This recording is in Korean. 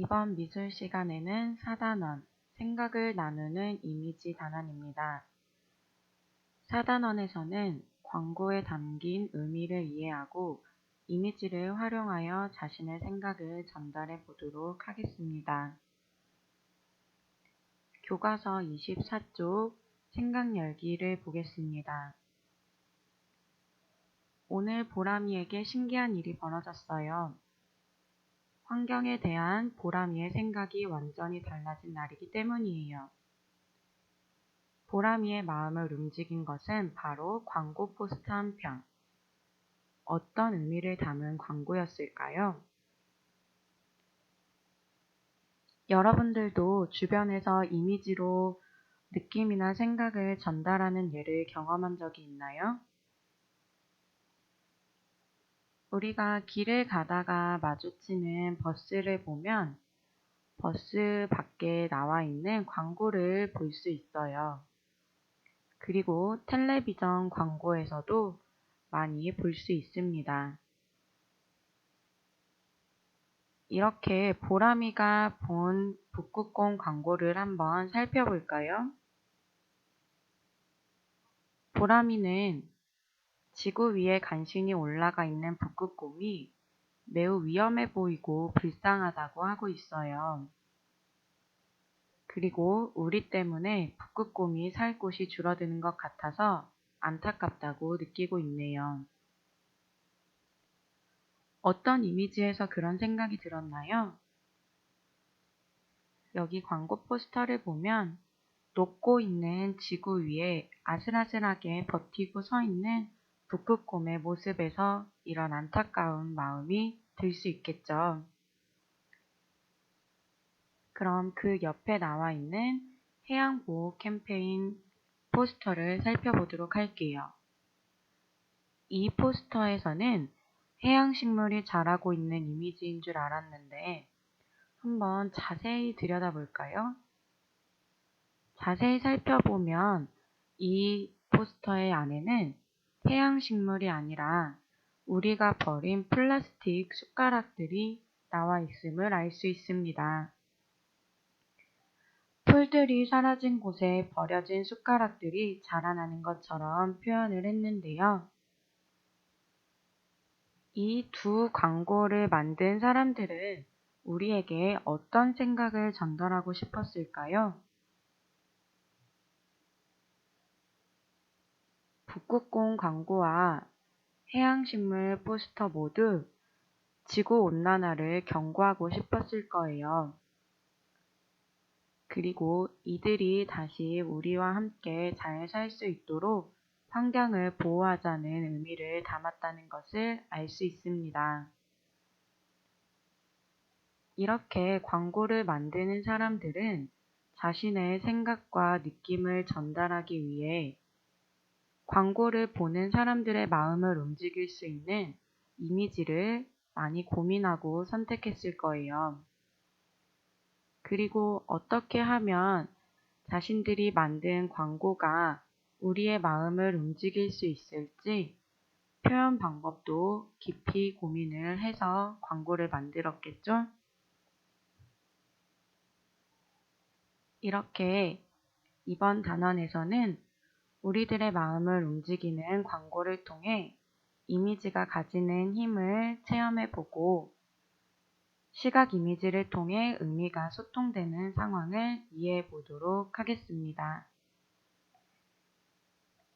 이번 미술 시간에는 4단원 생각을 나누는 이미지 단원입니다. 4단원에서는 광고에 담긴 의미를 이해하고 이미지를 활용하여 자신의 생각을 전달해 보도록 하겠습니다. 교과서 24쪽 생각 열기를 보겠습니다. 오늘 보람이에게 신기한 일이 벌어졌어요. 환경에 대한 보람이의 생각이 완전히 달라진 날이기 때문이에요. 보람이의 마음을 움직인 것은 바로 광고 포스터 한 편. 어떤 의미를 담은 광고였을까요? 여러분들도 주변에서 이미지로 느낌이나 생각을 전달하는 예를 경험한 적이 있나요? 우리가 길을 가다가 마주치는 버스를 보면 버스 밖에 나와 있는 광고를 볼 수 있어요. 그리고 텔레비전 광고에서도 많이 볼 수 있습니다. 이렇게 보람이가 본 북극곰 광고를 한번 살펴볼까요? 보람이는 지구 위에 간신히 올라가 있는 북극곰이 매우 위험해 보이고 불쌍하다고 하고 있어요. 그리고 우리 때문에 북극곰이 살 곳이 줄어드는 것 같아서 안타깝다고 느끼고 있네요. 어떤 이미지에서 그런 생각이 들었나요? 여기 광고 포스터를 보면 녹고 있는 지구 위에 아슬아슬하게 버티고 서 있는 북극곰의 모습에서 이런 안타까운 마음이 들 수 있겠죠. 그럼 그 옆에 나와 있는 해양보호 캠페인 포스터를 살펴보도록 할게요. 이 포스터에서는 해양식물이 자라고 있는 이미지인 줄 알았는데 한번 자세히 들여다볼까요? 자세히 살펴보면 이 포스터의 안에는 해양식물이 아니라 우리가 버린 플라스틱 숟가락들이 나와 있음을 알 수 있습니다. 풀들이 사라진 곳에 버려진 숟가락들이 자라나는 것처럼 표현을 했는데요. 이 두 광고를 만든 사람들은 우리에게 어떤 생각을 전달하고 싶었을까요? 북극곰 광고와 해양식물 포스터 모두 지구온난화를 경고하고 싶었을 거예요. 그리고 이들이 다시 우리와 함께 잘 살 수 있도록 환경을 보호하자는 의미를 담았다는 것을 알 수 있습니다. 이렇게 광고를 만드는 사람들은 자신의 생각과 느낌을 전달하기 위해 광고를 보는 사람들의 마음을 움직일 수 있는 이미지를 많이 고민하고 선택했을 거예요. 그리고 어떻게 하면 자신들이 만든 광고가 우리의 마음을 움직일 수 있을지 표현 방법도 깊이 고민을 해서 광고를 만들었겠죠? 이렇게 이번 단원에서는 우리들의 마음을 움직이는 광고를 통해 이미지가 가지는 힘을 체험해 보고 시각 이미지를 통해 의미가 소통되는 상황을 이해해 보도록 하겠습니다.